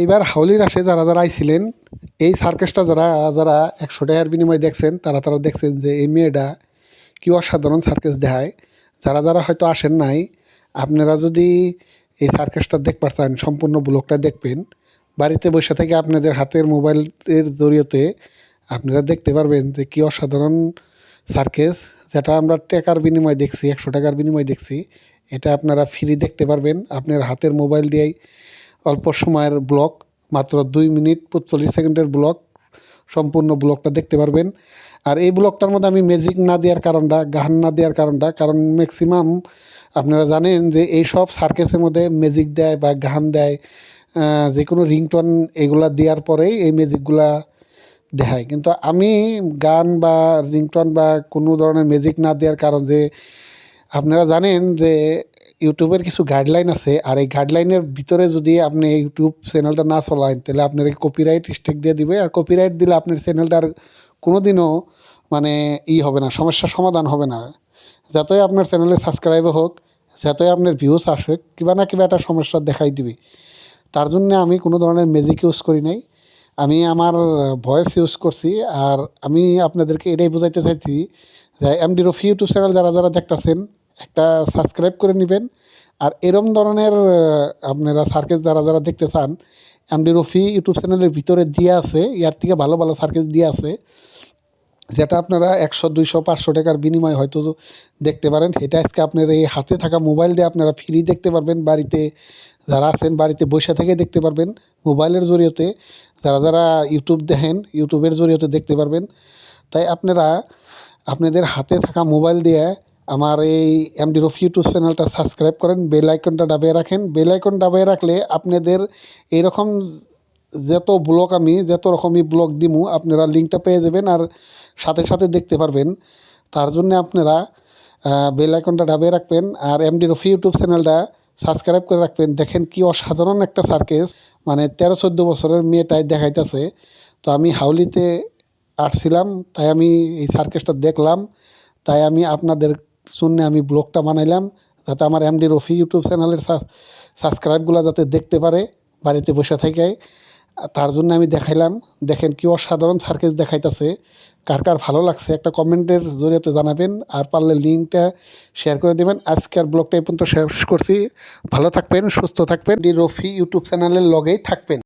এইবার হাউলির আসে যারা যারা আইছিলেন, এই সার্কাসটা যারা যারা একশো টাকার বিনিময়ে দেখছেন, তারা তারা দেখছেন যে এই মেয়েটা কি অসাধারণ সার্কাস দেখায়। যারা যারা হয়তো আসেন নাই, আপনারা যদি এই সার্কাসটা দেখবার চান, সম্পূর্ণ ব্লগটা দেখবেন, বাড়িতে বসে থেকে আপনাদের হাতের মোবাইলের জরিয়তে আপনারা দেখতে পারবেন যে কী অসাধারণ সার্কেস যেটা আমরা টাকার বিনিময়ে দেখছি, একশো টাকার বিনিময়ে দেখছি, এটা আপনারা ফ্রি দেখতে পারবেন, আপনার হাতের মোবাইল দিয়েই অল্প সময়ের ব্লগ মাত্র দুই মিনিট পঁচল্লিশ সেকেন্ডের ব্লগ সম্পূর্ণ ব্লগটা দেখতে পারবেন। আর এই ব্লগটার মধ্যে আমি ম্যাজিক না দেওয়ার কারণটা, গান না দেওয়ার কারণটা, কারণ ম্যাক্সিমাম আপনারা জানেন যে এই সব সার্কেসের মধ্যে ম্যাজিক দেয় বা গান দেয় যে কোনো রিংটোন এগুলা দেওয়ার পরেই এই ম্যাজিকগুলা দেখায়। কিন্তু আমি গান বা রিংটোন বা কোনো ধরনের ম্যাজিক না দেওয়ার কারণ যে আপনারা জানেন যে ইউটিউবের কিছু গাইডলাইন আছে, আর এই গাইডলাইনের ভিতরে যদি আপনি ইউটিউব চ্যানেলটা না চলান তাহলে আপনার কপিরাইট স্টেক দিয়ে দিবে। আর কপিরাইট দিলে আপনার চ্যানেলটার কোনো দিনও মানে ই হবে না, সমস্যার সমাধান হবে না। যতই আপনার চ্যানেলে সাবস্ক্রাইব হোক, যতই আপনার ভিউস আসুক, কিবা না কিবা একটা সমস্যা দেখাই দিবে। তার জন্য আমি কোনো ধরনের ম্যাজিক ইউজ করি নাই। আমি আমার ভয়েস ইউজ করছি, আর আমি আপনাদেরকে এটাই বোঝাইতে চাইছি যে এমডি রফি ইউটিউব চ্যানেল যারা যারা দেখতেছেন একটা সাবস্ক্রাইব করে নেবেন। আর এরম ধরনের আপনারা সার্কেস যারা যারা দেখতে চান এমডি রফি ইউটিউব চ্যানেলের ভিতরে দিয়ে আছে, ইয়ার থেকে ভালো ভালো সার্কেস দিয়ে আছে, যেটা আপনারা একশো, দুইশো, পাঁচশো টাকার বিনিময়ে হয়তো দেখতে পারেন। সেটা আজকে আপনার এই হাতে থাকা মোবাইল দিয়ে আপনারা ফ্রি দেখতে পারবেন। বাড়িতে যারা আছেন, বাড়িতে বসে থেকে দেখতে পারবেন। মোবাইলের জরিয়তে যারা যারা ইউটিউব দেখেন, ইউটিউবের জরিয়তে দেখতে পারবেন। তাই আপনারা আপনাদের হাতে থাকা মোবাইল দিয়ে আমার এই এমডি রফ ইউটিউব চ্যানেলটা সাবস্ক্রাইব করেন বেল আইকনটা দাবিয়ে রাখেন। বেল আইকন দাবিয়ে রাখলে আপনাদের এইরকম যত ব্লগ আমি, যত রকমই ব্লগ দিমু, আপনারা লিঙ্কটা পেয়ে যাবেন আর সাথে সাথে দেখতে পারবেন। তার জন্য আপনারা বেল আইকনটা দাবিয়ে রাখবেন আর এমডি রফি ইউটিউব চ্যানেলটা সাবস্ক্রাইব করে রাখবেন। দেখেন কি অসাধারণ একটা সার্কেস মানে তেরো, চোদ্দ বছরের মেয়েটাই দেখাইতেছে। তো আমি হাউলিতে আসছিলাম, তাই আমি এই সার্কেসটা দেখলাম। তাই আমি আপনাদের জন্য আমি ব্লগটা বানাইলাম, যাতে আমার এমডি রফি ইউটিউব চ্যানেলের সাবস্ক্রাইবগুলো যাতে দেখতে পারে, বাড়িতে বসে থেকে। তার জন্য আমি দেখাইলাম, দেখেন কি অসাধারণ সার্কেস দেখাইতেছে, কার কার ভালো লাগছে একটা কমেন্টের জরিয়তে জানাবেন, আর পারলে লিঙ্কটা শেয়ার করে দেবেন। আজকের ব্লগটা এই পর্যন্ত শেষ করছি, ভালো থাকবেন, সুস্থ থাকবেন ডি রফি ইউটিউব চ্যানেলের লগেই থাকবেন।